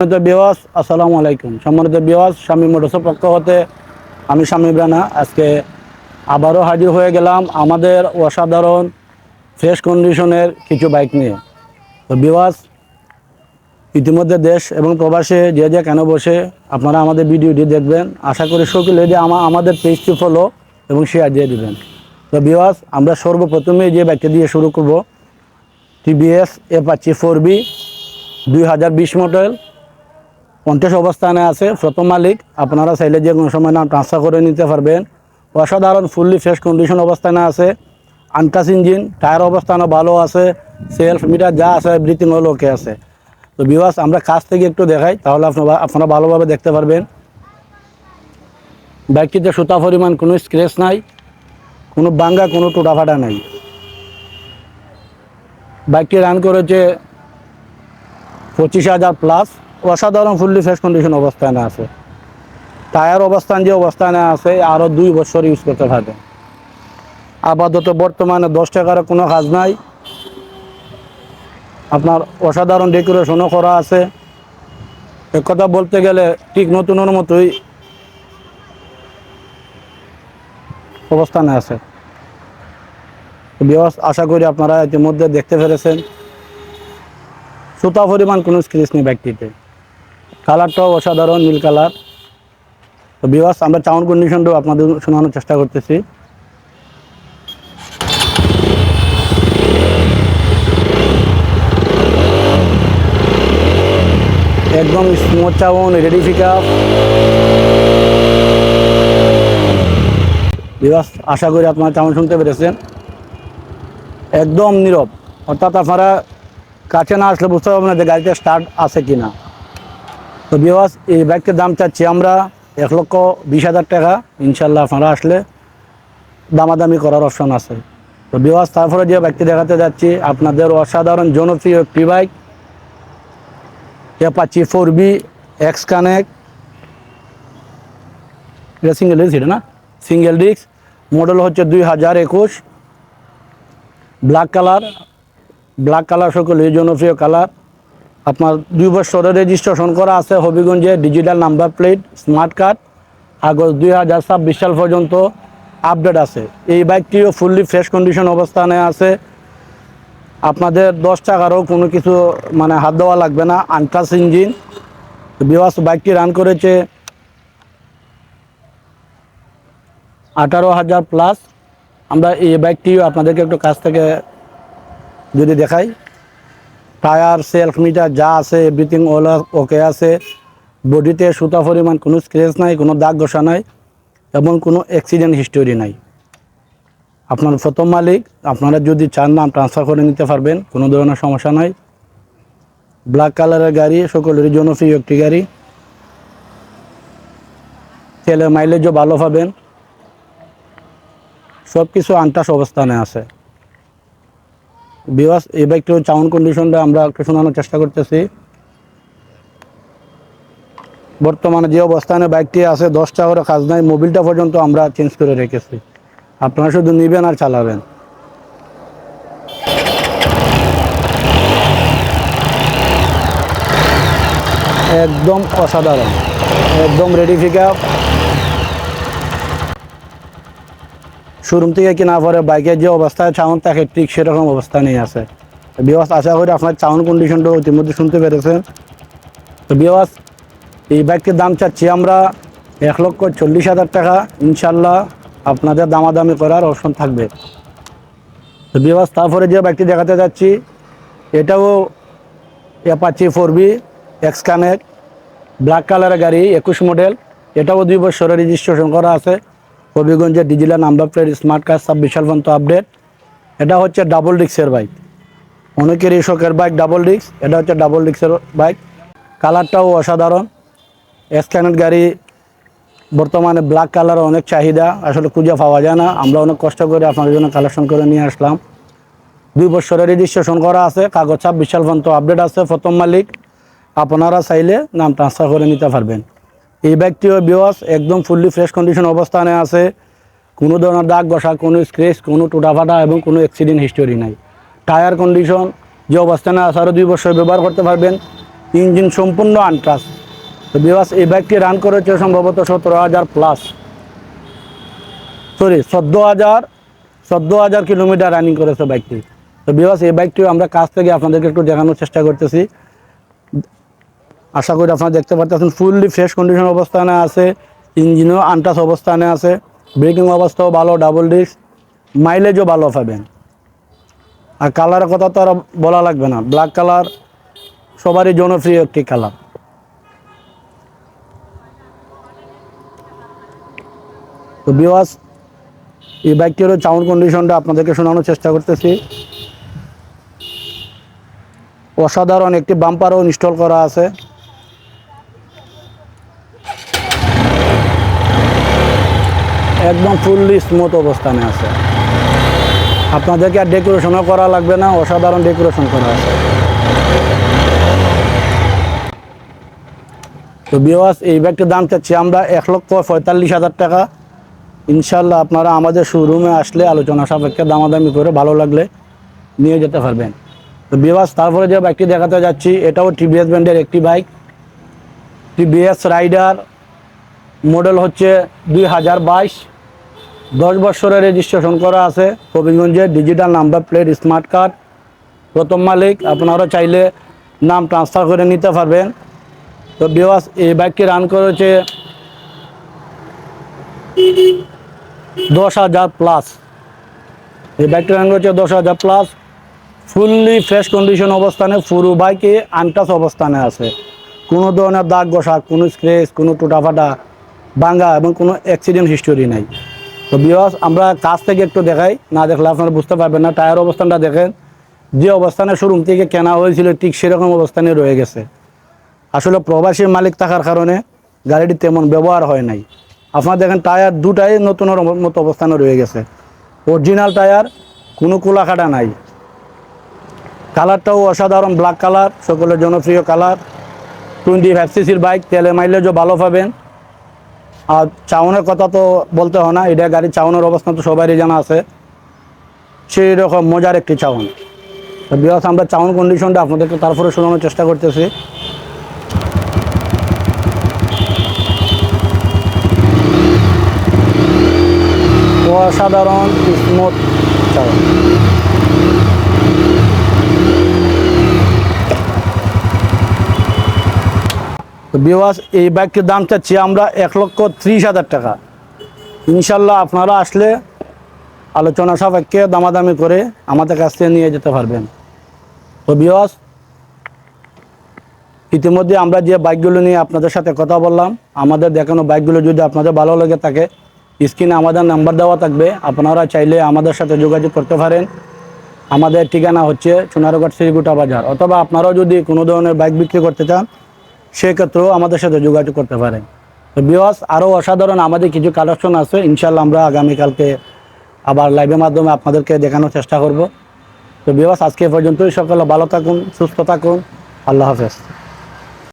সম্মানিত বিওয়াস আসসালামু আলাইকুম। সম্মানিত বিওয়াস স্বামী মোটরসের পক্ষ হতে আমি স্বামী রানা আজকে আবারও হাজির হয়ে গেলাম আমাদের অসাধারণ ফ্রেশ কন্ডিশনের কিছু বাইক নিয়ে। তো বিওয়াস ইতিমধ্যে দেশ এবং প্রবাসে যে যে কেন বসে আপনারা আমাদের ভিডিওটি দেখবেন। আশা করি সকলে যে আমা আমাদের পেজটি ফলো এবং শেয়ার দিয়ে দেবেন। তো বিওয়াস আমরা সর্বপ্রথমে যে বাইকটি দিয়ে শুরু করব টিভিএস এপাচি ফোর বি দুই হাজার বিশ মডেল পঞ্চাশ অবস্থানে আছে, প্রথম মালিক। আপনারা চাইলে যে কোনো সময় নাম ট্রান্সফার করে নিতে পারবেন। অসাধারণ ফুললি ফ্রেশ কন্ডিশন অবস্থানে আছে। আনটাস ইঞ্জিন, টায়ার অবস্থানও ভালো আছে। সেলফ মিটার যা আছে এভরিথিং হল ওকে আছে। তো বিবাস আমরা কাছ থেকে একটু দেখাই, তাহলে আপনারা আপনারা ভালোভাবে দেখতে পারবেন। বাইকটিতে সুতা পরিমাণ কোনো স্ক্রেচ নাই, কোনো বাঙ্গা, কোনো টোটাফাটা নাই। বাইকটি রান করেছে পঁচিশ হাজার প্লাস অসাধারণ ফুললি ফ্রেশ কন্ডিশন অবস্থানে আছে। টায়ার অবস্থান যে অবস্থানে আছে আরও দুই বছর ইউজ করতে পারবে আপাতত বর্তমানে দশ টাকার কোনো কাজ নাই। আপনার অসাধারণ ডেকোরেশনও করা আছে। এক কথা বলতে গেলে ঠিক নতুনের মতোই অবস্থানে আছে। আশা করি আপনারা ইতিমধ্যে দেখতে পেরেছেন। সুতা পরিমাণ কোনো স্ক্রিচ নেই ব্যাগটিতে কালারটাও অসাধারণ, নীল কালার। তো বিওয়াস আমরা চাউন কন্ডিশনটাও আপনাদের শোনানোর চেষ্টা করতেছি। একদম স্মুথ চাউন রেডি পিক আপ বিওয়াস আশা করি আপনারা চাউন শুনতে পেরেছেন। একদম নীরব। অর্থাৎ আপনারা কাছে না আসলে বুঝতে পারবেন যে গাড়িটা স্টার্ট আছে কি না তো বিওয়াস এই বাইকটির দাম চাচ্ছি আমরা এক লক্ষ বিশ হাজার টাকা। ইনশাল্লাহ আপনারা আসলে দামাদামি করার অপশন আছে। তো বিওয়াস তারপরে যে বাইকটি দেখাতে যাচ্ছি, আপনাদের অসাধারণ জনপ্রিয় একটি bike Apache four V X connect এটা সিঙ্গেল ডিস্ক এটা না? সিঙ্গেল ডিস্ক মডেল হচ্ছে দুই হাজার একুশ। ব্ল্যাক কালার ব্ল্যাক কালার সকলের জনপ্রিয় কালার আপনার দুই বছরের রেজিস্ট্রেশন করা আছে হবিগঞ্জে digital number plate smart card August দুই হাজার ছাব্বিশ সাল পর্যন্ত আপডেট আছে। এই বাইকটিও ফুললি ফ্রেশ কন্ডিশন অবস্থানে আছে। আপনাদের দশ টাকারও কোনো কিছু মানে হাত দেওয়া লাগবে না আনটাস ইঞ্জিন বিওয়াস বাইকটি রান করেছে আঠারো হাজার প্লাস আমরা এই বাইকটিও আপনাদেরকে একটু কাছ থেকে যদি দেখাই। টায়ার সেলফ, মিটার, যা আছে এভরিথিং অল ওকে আছে। বডিতে সুতা পরিমাণ, কোনো স্ক্রেচ নাই, কোনো দাগ ঘষা নাই, এবং কোনো অ্যাক্সিডেন্ট হিস্টোরি নাই। আপনার প্রথম মালিক, আপনারা যদি চান নাম ট্রান্সফার করে নিতে পারবেন, কোনো ধরনের সমস্যা নাই। ব্ল্যাক কালারের গাড়ি, সকলেরই জনপ্রিয় একটি গাড়ি। তেলের মাইলেজও ভালো পাবেন। সব কিছু আনটাস অবস্থানে আছে। বিওয়াস এই বাইকটির চাউন কন্ডিশনটা আমরা একটু শোনানোর চেষ্টা করতেছি। বর্তমানে যে অবস্থানে বাইকটি আছে, দশ টাকারও কাজ নাই, মোবিলটা পর্যন্ত আমরা চেঞ্জ করে রেখেছি। আপনারা শুধু নেবেন আর চালাবেন। একদম অসাধারণ। একদম রেডি আপ শোরুম থেকে কিনা পরে বাইকের যে অবস্থায় চাউন থাকে ঠিক সেরকম অবস্থা নিয়ে আছে। বিওয়াস আশা করি আপনার চাউন কন্ডিশনটা ইতিমধ্যে শুনতে পেরেছেন। তো বিওয়াস এই বাইকটির দাম চাচ্ছি আমরা এক লক্ষ চল্লিশ হাজার টাকা। ইনশাল্লাহ আপনাদের দামাদামি করার অপশন থাকবে। তো বিওয়াস তারপরে যে বাইকটি দেখাতে যাচ্ছি, এটাও Apache four V X connect black কালারের গাড়ি, একুশ মডেল এটাও দুই বছরের রেজিস্ট্রেশন করা আছে। হবিগঞ্জের digital number plate, smart card, sub বিশাল পর্যন্ত আপডেট। এটা হচ্ছে ডাবল ডিক্সের বাইক অনেকেরই শখের বাইক ডাবল ডিক্স এটা হচ্ছে ডাবল ডিক্সের বাইক কালারটাও অসাধারণ। স্ক্যানেট গাড়ি বর্তমানে ব্ল্যাক কালার অনেক চাহিদা, আসলে খুঁজে পাওয়া যায় না। আমরা অনেক কষ্ট করে আপনাদের জন্য কালেকশন করে নিয়ে আসলাম। দুই বছরের রেজিস্ট্রেশন করা আছে, কাগজ ছাপ পর্যন্ত আপডেট আছে। প্রথম মালিক, আপনারা চাইলে নাম ট্রান্সফার করে নিতে পারবেন। এই বাইকটিও বিওয়াস, একদম ফুললি ফ্রেশ কন্ডিশন অবস্থানে আছে। কোনো ধরনের দাগ ঘষা, কোনো স্ক্রেচ কোনো টুটাফাটা এবং কোনো অ্যাক্সিডেন্ট হিস্টোরি নাই। টায়ার কন্ডিশন যে অবস্থানে আছে আরও দুই বছর ব্যবহার করতে পারবেন। ইঞ্জিন সম্পূর্ণ আনট্রাস তো বিবাস এই বাইকটি রান করেছে সম্ভবত সতেরো হাজার প্লাস সরি চোদ্দ হাজার চোদ্দ হাজার কিলোমিটার রানিং করেছে বাইকটি তো বিবাস এই বাইকটিও আমরা কাছ থেকে আপনাদেরকে একটু দেখানোর চেষ্টা করতেছি। আশা করি আপনারা দেখতে পাচ্ছেন ফুললি ফ্রেশ কন্ডিশন অবস্থানে আছে ইঞ্জিনও আনটাস অবস্থানে আছে ব্রেকিং অবস্থাও ভালো ডাবল ডিস্ক মাইলেজও ভালো পাবেন। আর কালারের কথা তো আর বলা লাগবে না ব্ল্যাক কালার সবারই জনপ্রিয় একটি কালার তো বিওয়াস এই বাইকটিরও সাউন্ড কন্ডিশনটা আপনাদেরকে শোনানোর চেষ্টা করতেছি। অসাধারণ একটি বাম্পারও ইনস্টল করা আছে। একদম ফুললি স্মুথ অবস্থানে আছে। আপনাদেরকে আর ডেকোরেশনও করা লাগবে না, অসাধারণ ডেকোরেশন করা আছে। তো বিওয়াস এই ব্যাগটির দাম চাচ্ছি আমরা এক লক্ষ পঁয়তাল্লিশ হাজার টাকা। ইনশাল্লাহ আপনারা আমাদের শোরুমে আসলে আলোচনা সাপেক্ষে দামাদামি করে ভালো লাগলে নিয়ে যেতে পারবেন। তো বিওয়াস তারপরে যে বাইকটি দেখাতে যাচ্ছি, এটাও টিভিএস ব্র্যান্ডের একটি বাইক টিভিএস রাইডার মডেল হচ্ছে দুই হাজার বাইশ। দশ বছরের রেজিস্ট্রেশন করা আছে হবিগঞ্জের digital number plate smart card প্রথম মালিক। আপনারা চাইলে নাম ট্রান্সফার করে নিতে পারবেন। তো বিওয়াস এই বাইকটি রান করেছে দশ হাজার প্লাস এই বাইকটি রান করেছে দশ হাজার প্লাস ফুললি ফ্রেশ কন্ডিশন অবস্থানে, পুরো বাইকে আনটাস অবস্থানে আছে। কোনো ধরনের দাগ ঘষা কোনো স্ক্রেচ কোনো টুটাফাটা, ভাঙ্গা এবং কোনো অ্যাক্সিডেন্ট হিস্টোরি নাই। তো বিওয়াস আমরা কাছ থেকে একটু দেখাই। না দেখলে আপনারা বুঝতে পারবেন না, টায়ার অবস্থানটা দেখেন। যে অবস্থানে শোরুম থেকে কেনা হয়েছিল, ঠিক সেরকম অবস্থানে রয়ে গেছে। আসলে প্রবাসী মালিক থাকার কারণে গাড়িটি তেমন ব্যবহার হয় নাই। আপনারা দেখেন, টায়ার দুটাই নতুনের মতো অবস্থানে রয়ে গেছে। অরিজিনাল টায়ার, কোনো কুলাকাটা নাই। কালারটাও অসাধারণ ব্ল্যাক কালার সকলের জনপ্রিয় কালার টোয়েন্টি ফাইভ সিসির বাইক তেলে মাইলেজও ভালো পাবেন। আর চাউনের কথা তো বলতে হয় না, এটা গাড়ির চাউনের অবস্থা তো সবারই জানা আছে। সেই রকম মজার একটি চাউন। বিকজ আমরা চাউন কন্ডিশনটা আপনাদেরকে তারপরে শোনানোর চেষ্টা করতেছি। অসাধারণ স্মুথ চাউন। তো বিওয়াস এই বাইকটির দাম চাচ্ছি আমরা এক লক্ষ ত্রিশ হাজার টাকা। ইনশাল্লাহ আপনারা আসলে আলোচনা সাপেক্ষে দামাদামি করে আমাদের কাছ থেকে নিয়ে যেতে পারবেন। তো বিওয়াস ইতিমধ্যে আমরা যে বাইকগুলো নিয়ে আপনাদের সাথে কথা বললাম, আমাদের দেখানো বাইকগুলো যদি আপনাদের ভালো লেগে থাকে স্ক্রিনে আমাদের নাম্বার দেওয়া থাকবে। আপনারা চাইলে আমাদের সাথে যোগাযোগ করতে পারেন। আমাদের ঠিকানা হচ্ছে সোনারঘাট শ্রীগুটা বাজার। অথবা আপনারাও যদি কোনো ধরনের বাইক বিক্রি করতে চান সেক্ষেত্রেও আমাদের সাথে যোগাযোগ করতে পারেন। তো বিওয়াস আরও অসাধারণ আমাদের কিছু কালেকশন আছে ইনশাল্লাহ আমরা আগামীকালকে আবার লাইভের মাধ্যমে আপনাদেরকে দেখানোর চেষ্টা করব। তো বিওয়াস আজকে পর্যন্তই। সকলে ভালো থাকুন, সুস্থ থাকুন। আল্লাহ হাফেজ।